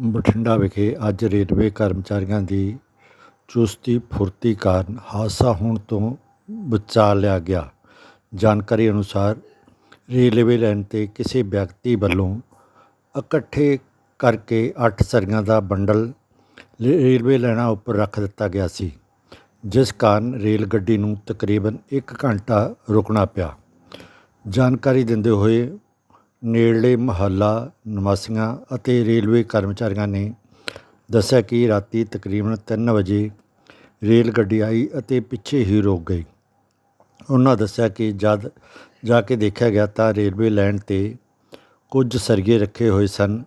ਬਠਿੰਡਾ ਵਿਖੇ ਅੱਜ ਰੇਲਵੇ ਕਰਮਚਾਰੀਆਂ ਦੀ ਚੁਸਤੀ ਫੁਰਤੀ ਕਾਰਨ ਹਾਦਸਾ ਹੋਣ ਤੋਂ ਬਚਾ ਲਿਆ ਗਿਆ। ਜਾਣਕਾਰੀ ਅਨੁਸਾਰ ਰੇਲਵੇ ਲਾਈਨ 'ਤੇ ਕਿਸੇ ਵਿਅਕਤੀ ਵੱਲੋਂ ਇਕੱਠੇ ਕਰਕੇ ਅੱਠ ਸਰੀਆਂ ਦਾ ਬੰਡਲ ਰੇਲਵੇ ਲਾਈਨਾਂ ਉੱਪਰ ਰੱਖ ਦਿੱਤਾ ਗਿਆ ਸੀ, ਜਿਸ ਕਾਰਨ ਰੇਲ ਗੱਡੀ ਨੂੰ ਤਕਰੀਬਨ 1 ਘੰਟਾ ਰੁਕਣਾ ਪਿਆ। ਜਾਣਕਾਰੀ ਦਿੰਦੇ ਹੋਏ ਨੇੜਲੇ ਮਹੱਲਾ, ਨਿਵਾਸੀਆਂ ਅਤੇ ਰੇਲਵੇ ਕਰਮਚਾਰੀਆਂ ਨੇ ਦੱਸਿਆ ਕਿ ਰਾਤੀ ਤਕਰੀਬਨ 3 ਵਜੇ ਰੇਲ ਗੱਡੀ ਆਈ ਅਤੇ ਪਿੱਛੇ ਹੀ ਰੁਕ ਗਈ। ਉਹਨਾਂ ਦੱਸਿਆ ਕਿ ਜਦ ਜਾ ਕੇ ਦੇਖਿਆ ਗਿਆ ਤਾਂ ਰੇਲਵੇ ਲਾਈਨ ਤੇ ਕੁਝ ਸਰਗੇ ਰੱਖੇ ਹੋਏ ਸਨ,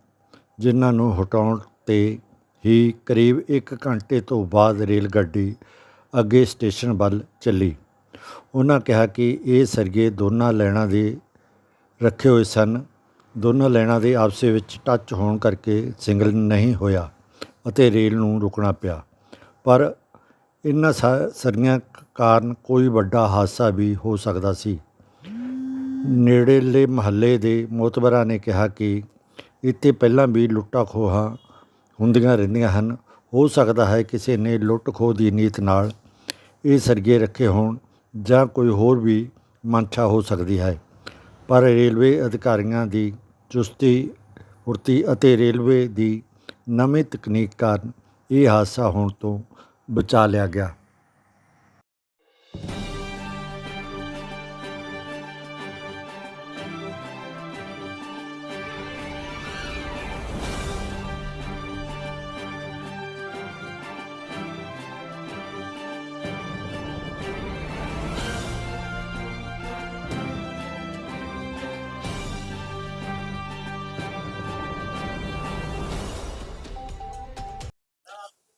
ਜਿਨ੍ਹਾਂ ਨੂੰ ਹਟਾਉਣ ਤੇ ਹੀ ਕਰੀਬ 1 ਘੰਟੇ ਤੋਂ ਬਾਅਦ ਰੇਲ ਗੱਡੀ ਅੱਗੇ ਸਟੇਸ਼ਨ ਵੱਲ ਚੱਲੀ। ਉਹਨਾਂ ਕਿਹਾ ਕਿ ਇਹ ਸਰਗੇ ਦੋਨਾਂ ਲਾਈਨਾਂ ਦੇ ਰੱਖੇ ਹੋਏ ਸਨ। ਦੋਨਾਂ ਲਾਈਨਾਂ ਦੇ ਆਪਸ ਵਿੱਚ ਟੱਚ ਹੋਣ ਕਰਕੇ ਸਿੰਗਲ ਨਹੀਂ ਹੋਇਆ ਅਤੇ ਰੇਲ ਨੂੰ ਰੁਕਣਾ ਪਿਆ। ਪਰ ਇਨ੍ਹਾਂ ਸਾ- ਸਰੀਆਂ ਕਾਰਨ ਕੋਈ ਵੱਡਾ ਹਾਦਸਾ ਵੀ ਹੋ ਸਕਦਾ ਸੀ। ਨੇੜੇਲੇ ਮਹੱਲੇ ਦੇ ਮੋਤਬਰਾਂ ਨੇ ਕਿਹਾ ਕਿ ਇੱਥੇ ਪਹਿਲਾਂ ਵੀ ਲੁੱਟਾਂ ਖੋਹਾਂ ਹੁੰਦੀਆਂ ਰਹਿੰਦੀਆਂ ਹਨ। ਹੋ ਸਕਦਾ ਹੈ ਕਿਸੇ ਨੇ ਲੁੱਟ ਖੋਹ ਦੀ ਨੀਤ ਨਾਲ ਇਹ ਸਰਗੇ ਰੱਖੇ ਹੋਣ ਜਾਂ ਕੋਈ ਹੋਰ ਵੀ ਮਨਸ਼ਾ ਹੋ ਸਕਦੀ ਹੈ। ਪਰ ਰੇਲਵੇ ਅਧਿਕਾਰੀਆਂ ਦੀ ਚੁਸਤੀ ਫੁਰਤੀ ਅਤੇ ਰੇਲਵੇ ਦੀ ਨਵੀਂ ਤਕਨੀਕ ਕਾਰਨ ਇਹ ਹਾਦਸਾ ਹੋਣ ਤੋਂ ਬਚਾ ਲਿਆ ਗਿਆ।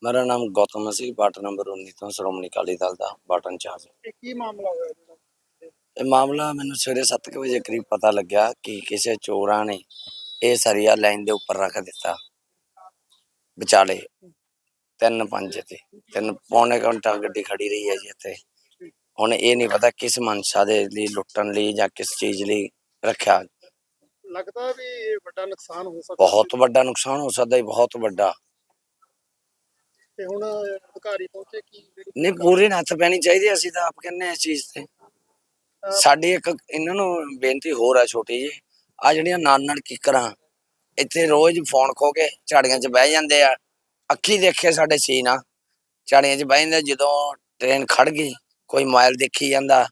ਮੇਰਾ ਨਾਮ ਗੌਤਮ ਸੀ ਬਾਟਾ ਨੰਬਰ 19 ਤੋਂ ਸ਼੍ਰੋਮਣੀ ਅਕਾਲੀ ਦਲ ਦਾ ਬਾਟਾ ਇੰਚਾਰਜ। ਇਹ ਕੀ ਮਾਮਲਾ ਹੋਇਆ ਜਿਹੜਾ ਇਹ ਮਾਮਲਾ ਮੈਨੂੰ ਸਵੇਰੇ 7 ਵਜੇ ਕਰੀਬ ਪਤਾ ਲੱਗਿਆ ਕਿ ਕਿਸੇ ਚੋਰਾਂ ਨੇ ਇਹ ਸਰੀਆ ਲਾਈਨ ਦੇ ਉੱਪਰ ਰੱਖ ਦਿੱਤਾ। ਵਿਚਾਲੇ ਤਿੰਨ ਪੰਜ ਤੇ ਤਿੰਨ ਪੌਣੇ ਘੰਟਾ ਗੱਡੀ ਖੜੀ ਰਹੀ ਹੈ ਜੀ ਇੱਥੇ। ਹੁਣ ਇਹ ਨਹੀਂ ਪਤਾ ਕਿਸ ਮਨਸ਼ਾ ਦੇ ਲਈ ਲੁੱਟਣ ਲਈ ਜਾਂ ਕਿਸ ਚੀਜ਼ ਲਈ ਰੱਖਿਆ। ਲੱਗਦਾ ਵੀ ਇਹ ਵੱਡਾ ਨੁਕਸਾਨ ਹੋ ਸਕਦਾ ਬਹੁਤ ਵੱਡਾ ਨੁਕਸਾਨ ਹੋ ਸਕਦਾ ਹੈ ਬਹੁਤ ਵੱਡਾ। ਤੇ ਹੁਣ ਅਧਿਕਾਰੀ ਪਹੁੰਚੇ ਕੀ ਨਹੀਂ ਪੂਰੀ ਨੱਥ ਪੈਣੀ ਚਾਹੀਦੀ ਅਸੀਂ ਤਾਂ ਆਪ ਕਹਿੰਦੇ ਹਾਂ ਇਸ ਚੀਜ਼ ਤੇ। ਸਾਡੀ ਇੱਕ ਇਹਨਾਂ ਨੂੰ ਬੇਨਤੀ ਹੋਰ ਹੈ ਛੋਟੀ ਜੀ ਆ ਜਿਹੜੀਆਂ ਨਾਨਣ ਕਿਕਰਾਂ ਇੱਥੇ ਰੋਜ਼ ਫੋਨ ਖੋ ਕੇ ਝਾੜੀਆਂ 'ਚ ਬਹਿ ਜਾਂਦੇ ਆ। ਅੱਖੀ ਦੇਖੇ ਸਾਡੇ ਸੀਨ ਆ ਝਾੜੀਆਂ 'ਚ ਬਹਿ ਜਾਂਦੇ ਜਦੋਂ ਟ੍ਰੇਨ ਖੜ ਗਈ ਕੋਈ ਮੋਬਾਈਲ ਦੇਖੀ ਜਾਂਦਾ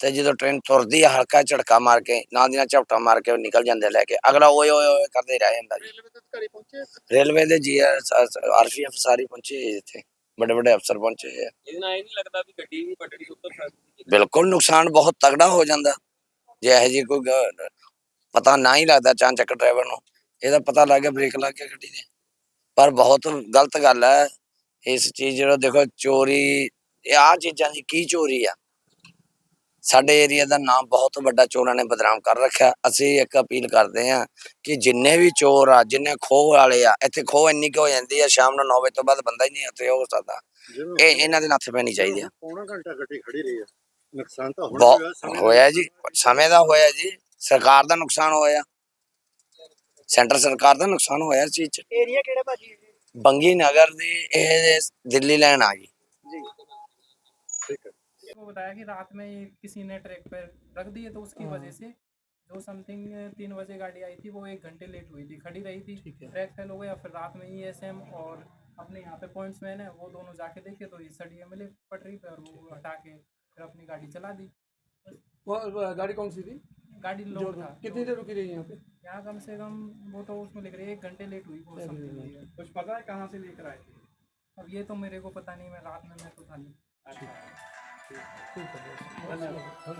ਤੇ ਜਦੋਂ ਟ੍ਰੇਨ ਤੁਰਦੀ ਆ ਹਲਕਾ ਝਟਕਾ ਮਾਰ ਕੇ ਨਾਲ ਦੀ ਨਾਲ ਝਪਟਾ ਮਾਰ ਕੇ ਉਹ ਨਿਕਲ ਜਾਂਦੇ ਲੈ ਕੇ। ਅਗਲਾ ਓਏ ਓਏ ਓਏ ਕਰਦੇ ਰਹਿ ਜਾਂਦਾ ਜੀ। ਰੇਲਵੇ ਦੇ ਅਧਿਕਾਰੀ ਪਹੁੰਚੇ? ਰੇਲਵੇ ਦੇ ਜੀ ਆਰਪੀਐਫ ਸਾਰੀ ਪਹੁੰਚੇ ਇੱਥੇ। ਵੱਡੇ ਵੱਡੇ ਅਫਸਰ ਪਹੁੰਚੇ ਆ। ਇਹਦੇ ਨਾਲ ਇਹ ਨਹੀਂ ਲੱਗਦਾ ਵੀ ਗੱਡੀ ਵੀ ਪਟੜੀ ਉੱਤਰ ਸਕਦੀ ਹੈ ਬਿਲਕੁਲ ਨੁਕਸਾਨ ਬਹੁਤ ਤਗੜਾ ਹੋ ਜਾਂਦਾ। ਜੇ ਇਹੋ ਜਿਹੀ ਕੋਈ ਪਤਾ ਨਾ ਹੀ ਲੱਗਦਾ ਚਾਂਚਕ ਡਰਾਈਵਰ ਨੂੰ। ਇਹਦਾ ਪਤਾ ਲੱਗ ਗਿਆ ਬ੍ਰੇਕ ਲੱਗ ਗਿਆ ਗੱਡੀ ਦੇ। ਪਰ ਬਹੁਤ ਗਲਤ ਗੱਲ ਹੈ ਇਸ ਚੀਜ਼ ਜਿਹੜਾ ਦੇਖੋ ਚੋਰੀ ਇਹ ਆ ਚੀਜ਼ਾਂ ਦੀ ਕੀ ਚੋਰੀ ਆ? ਸਾਡੇ ਏਰੀਆ ਦਾ ਨਾਮ ਬਹੁਤ ਵੱਡਾ ਚੋਰਾਂ ਨੇ ਬਦਨਾਮ ਕਰ ਰੱਖਿਆ। ਅਸੀਂ ਇੱਕ ਅਪੀਲ ਕਰਦੇ ਹਾਂ ਕਿ ਜਿੰਨੇ ਵੀ ਚੋਰ ਆ ਜਿੰਨੇ ਖੋਹ ਵਾਲੇ ਆ ਇੱਥੇ ਖੋਹ ਇੰਨੀ ਕੁ ਹੋ ਜਾਂਦੀ ਆ ਸ਼ਾਮ ਨੂੰ 9 ਵਜੇ ਤੋਂ ਬਾਅਦ ਬੰਦਾ ਹੀ ਨਹੀਂ ਉੱਥੇ ਹੋ ਸਕਦਾ ਇਹ ਇਹਨਾਂ ਦੇ ਨੱਥ ਪੈਣੀ ਚਾਹੀਦੀ ਆ। ਪੌਣਾ ਘੰਟਾ ਗੱਡੀ ਖੜੀ ਰਹੀ ਹੈ ਨੁਕਸਾਨ ਤਾਂ ਹੁਣ ਹੋਇਆ, ਜੀ ਸਮੇਂ ਦਾ ਹੋਇਆ ਜੀ। ਸਰਕਾਰ ਦਾ ਨੁਕਸਾਨ ਹੋਇਆ। ਸੈਂਟਰ ਸਰਕਾਰ ਦਾ ਨੁਕਸਾਨ ਹੋਇਆ ਇਸ ਚੀਜ਼ ਚ। ਏਰੀਆ ਕਿਹੜਾ ਭਾਜੀ? ਬੰਗੀ ਨਗਰ ਦੀ ਇਹ ਦਿੱਲੀ ਲੈਣ ਆ ਗਈ। ਜੀ। ਠੀਕ ਹੈ। को बताया कि रात में किसी ने ट्रैक पर रख दिए तो उसकी वजह से जो समथिंग तीन बजे गाड़ी आई थी वो एक घंटे लेट हुई थी खड़ी रही थी। ट्रैक फेल हो गया फिर रात में ई एस एम और अपने यहाँ पे पॉइंट्स मैन है वो दोनों जाके देखे तो ये सड़िया मिले पटरी पे और वो हटा के फिर अपनी गाड़ी चला दी। वो वो गाड़ी कौन सी थी? गाड़ी लोड था कितनी देर रुकी रही यहाँ पे? यहाँ कम से कम वो तो उसमें लिख रही है एक घंटे लेट हुई वो समथिंग कुछ पता है कहाँ से लेकर आए थे? अब ये तो मेरे को पता नहीं मैं रात में मैं तो था नहीं। 这个怎么